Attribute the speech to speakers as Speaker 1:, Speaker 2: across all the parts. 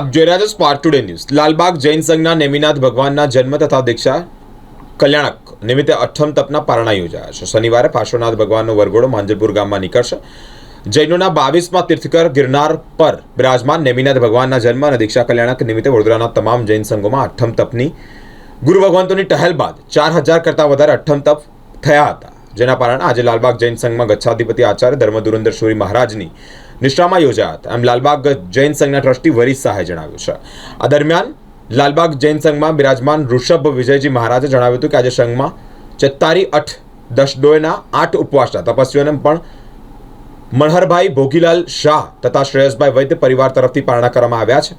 Speaker 1: આપ જોઈ રહ્યા છો spark today news Lalbaug Jain સંઘના નેમિનાથ ભગવાનના જન્મ તથા દીક્ષા કલ્યાણક નિમિત્તે અઠમ તપના પારણા યોજાયા છે. શનિવારે પાર્શ્વનાથ ભગવાનનો વરઘોડો માંજલપુર ગામમાં નીકળશે. જૈનોના બાવીસમાં તીર્થકર ગિરનાર પર બિરાજમાન નેમિનાથ ભગવાનના જન્મ અને દીક્ષા કલ્યાણક નિમિત્તે વડોદરાના તમામ જૈન સંઘોમાં અઠમ તપની ગુરુ ભગવંતોની ટહેલ બાદ ચાર હજાર કરતાં વધારે અઠમ તપ થયા હતા. જેના કારણે આજે લાલબાગ જૈન સંઘમાં ગચ્છાધિપતિ આચાર્ય ધર્મધુરંદર સૂરી મહારાજની નિષ્ઠામાં યોજાયા હતા. એમ લાલબાગ જૈન સંઘના ટ્રસ્ટી વરીશ શાહે જણાવ્યું છે. આ દરમિયાન લાલબાગ જૈન સંઘમાં બિરાજમાન ઋષભ વિજયજી મહારાજે જણાવ્યું હતું કે આજે સંઘમાં ચત્તારી અઠ દશડોયના આઠ ઉપવાસના તપસ્વીઓને પણ મણહરભાઈ ભોગીલાલ શાહ તથા શ્રેયસભાઈ વૈદ્ય પરિવાર તરફથી પારણા કરવામાં આવ્યા છે.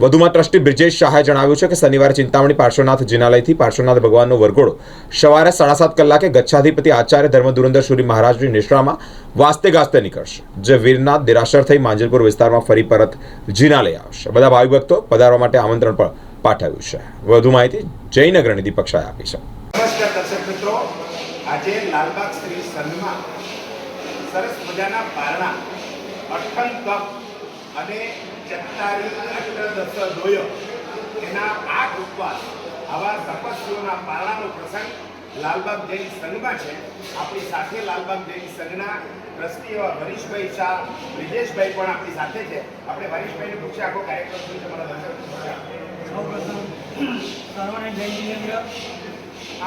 Speaker 1: વધુમાં ટ્રસ્ટી બ્રિજેશ શાહે જણાવ્યું છે કે શનિવારે ચિંતામણી પાર્શ્વનાથ જિનાલયથી પાર્શ્વનાથ ભગવાનનો વરઘોડો સવારે સાડા સાત કલાકે ગચ્છાધિપતિ આચાર્ય ધર્મધુરંદર સૂરી મહારાજની નિશ્રામાં વાસ્તે ગાસ્તે નીકળશે, જે વીરનાથ દેરાસર થઈ માંજલપુર વિસ્તારમાં ફરી પરત જિનાલય આવશે. બધા ભાવિ ભક્તો પધારવા માટે આમંત્રણ પણ પાઠવ્યું છે. વધુ માહિતી જયનગરની દીપક શાહે આપી છે.
Speaker 2: નમસ્કાર શ્રી અને ચત્તારી અષ્ટદશ દોયો એના આઠ ઉપવાસ, આવા તપસ્વીઓના પાળાનો પ્રસંગ લાલબાગ જૈન સંઘમાં છે. આપણી સાથે લાલબાગ જૈન સંઘના ટ્રસ્ટી એવા હરીશભાઈ શાહ, બ્રિજેશભાઈ પણ આપણી સાથે છે. આપણે હરીશભાઈને પૂછ્યા આખો કાર્યક્રમ શું છે મારા દર્શક
Speaker 3: સૌપ્રથમ સર્વને જય જીનેન્દ્ર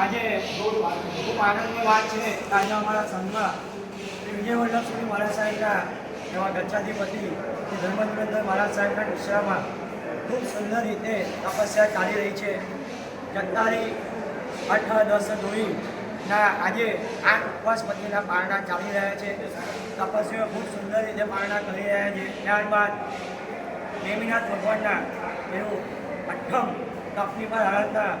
Speaker 3: આજે ખૂબ આનંદની વાત છે. આજે અમારા સંઘમાં વિજય વલ્લભસિંહ મહારાજ સાહેબના એવા ગચ્છાધિપતિ શ્રી ધર્મેન્દ્ર મહારાજ સાહેબના નિશ્રામાં ખૂબ સુંદર રીતે તપસ્યા ચાલી રહી છે. જગતારી અઠ દસ દોઈ ના આજે આઠ ઉપવાસ પતિના પારણા ચાલી રહ્યા છે. તપસ્વીઓ ખૂબ સુંદર રીતે પારણા કરી રહ્યા છે. ત્યારબાદ દેવીનાથ ભગવાનના એનું અઠ્ઠમ તપની પર આરાધના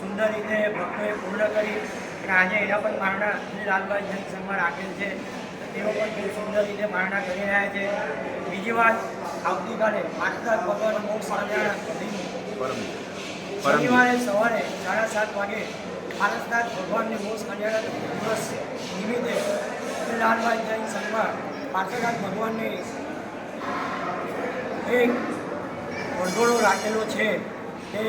Speaker 3: સુંદર રીતે ભક્તોએ પૂર્ણ કરી અને આજે એના પણ પારણા શ્રી લાલભાઈ જન સંઘમાં રાખેલ છે. તેઓ પણ સુંદર રીતે પારણા કરી રહ્યા છે. બીજી વાત, આવતીકાલે પાર્થનાથ ભગવાન મોક્ષ કલ્યાણ શનિવારે સવારે સાડા સાત વાગે પારસનાથ ભગવાનની મોક્ષ કલ્યાણ દિવસ નિમિત્તે લાલભાઈ જૈન સંઘમાં પાર્થનાથ ભગવાનની એક વરઘોડો રાખેલો છે. તે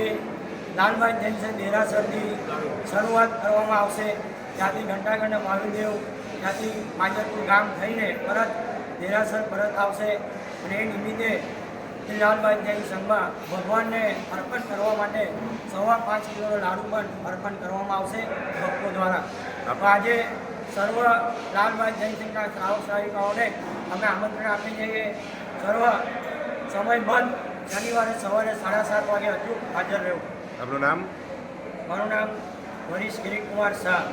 Speaker 3: લાલભાઈ જૈન દેરાસરથી શરૂઆત કરવામાં આવશે. ત્યાંથી ઘંટાઘંટા મહાવીરદેવ ત્યાંથી માજરપુર ગામ થઈને પરત દેરાસર પરત આવશે અને એ નિમિત્તે શ્રી લાલભાઈ જૈન સંઘમાં ભગવાનને અર્પણ કરવા માટે સવા પાંચ કિલોનો લાડુ પણ અર્પણ કરવામાં આવશે ભક્તો દ્વારા. આજે સર્વ લાલભાઈ જૈન સંઘના શ્રાવક શ્રાવિકાઓને અમે આમંત્રણ આપી દઈએ સર્વ સમય બંધ શનિવારે સવારે સાડા સાત વાગે અચૂક હાજર રહેવું.
Speaker 2: આપણું નામ?
Speaker 3: મારું નામ હરીશ ગિરીકુમાર શાહ.